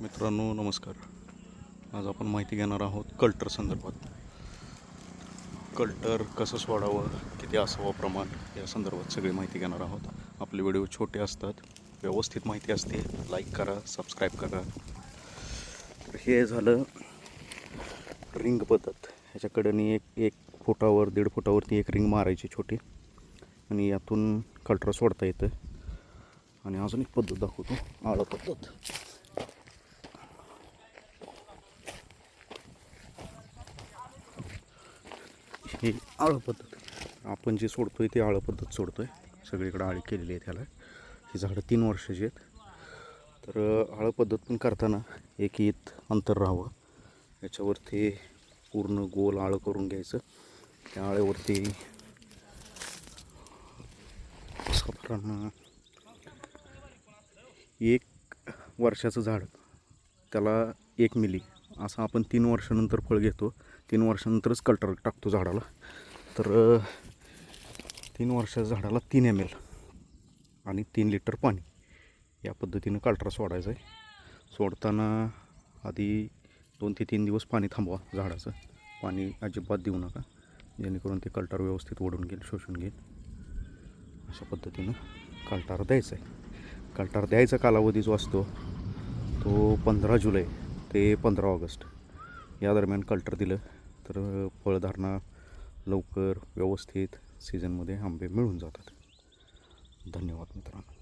मित्रांनो नमस्कार. आज आपण माहिती घेणार आहोत कल्टर संदर्भात. कल्टर कसं सोडावं किती असावं प्रमाण या संदर्भात सगळी माहिती घेणार आहोत. आपले व्हिडिओ छोटे असतात व्यवस्थित माहिती असते लाईक करा सबस्क्राईब करा. तर हे झालं रिंग पद्धत. ह्याच्याकडे एक एक फुटावर दीड फुटावरती एक रिंग मारायची छोटी. आणि यातून कल्टर सोडता येतं. आणि अजून एक पद्धत दाखवतो. आळं पद्धत. आळं पद्धत. आपण जे सोडतोय ते आळं पद्धत सोडतोय. सगळीकडे आळी केलेली आहे त्याला ही झाडं तीन वर्षाची आहेत. तर आळं पद्धत पण करताना एक ईत अंतर राहावं. याच्यावरती पूर्ण गोल आळं करून घ्यायचं. त्या आळ्यावरती साधारण एक वर्षाचं झाड. त्याला एक मिली. असं आपण तीन वर्षानंतर फळ घेतो. तीन वर्षानंतरच कल्टर टाकतो झाडाला. तर तीन वर्षाच्या झाडाला तीन एम एल आणि तीन लिटर पाणी या पद्धतीनं कल्टर सोडायचं आहे. सोडताना आधी दोन ते तीन दिवस पाणी थांबवा झाडाचं. पाणी अजिबात देऊ नका. जेणेकरून ते कल्टर व्यवस्थित ओढून घेईल शोषून घेईल. अशा पद्धतीनं कल्टार द्यायचा आहे. कल्टार द्यायचा कालावधी जो असतो तो पंधरा जुलै ते पंधरा ऑगस्ट या दरम्यान कल्टर दिलं तर फळधारणा लवकर व्यवस्थित सीझनमध्ये आंबे मिळून जातात. धन्यवाद मित्रांनो.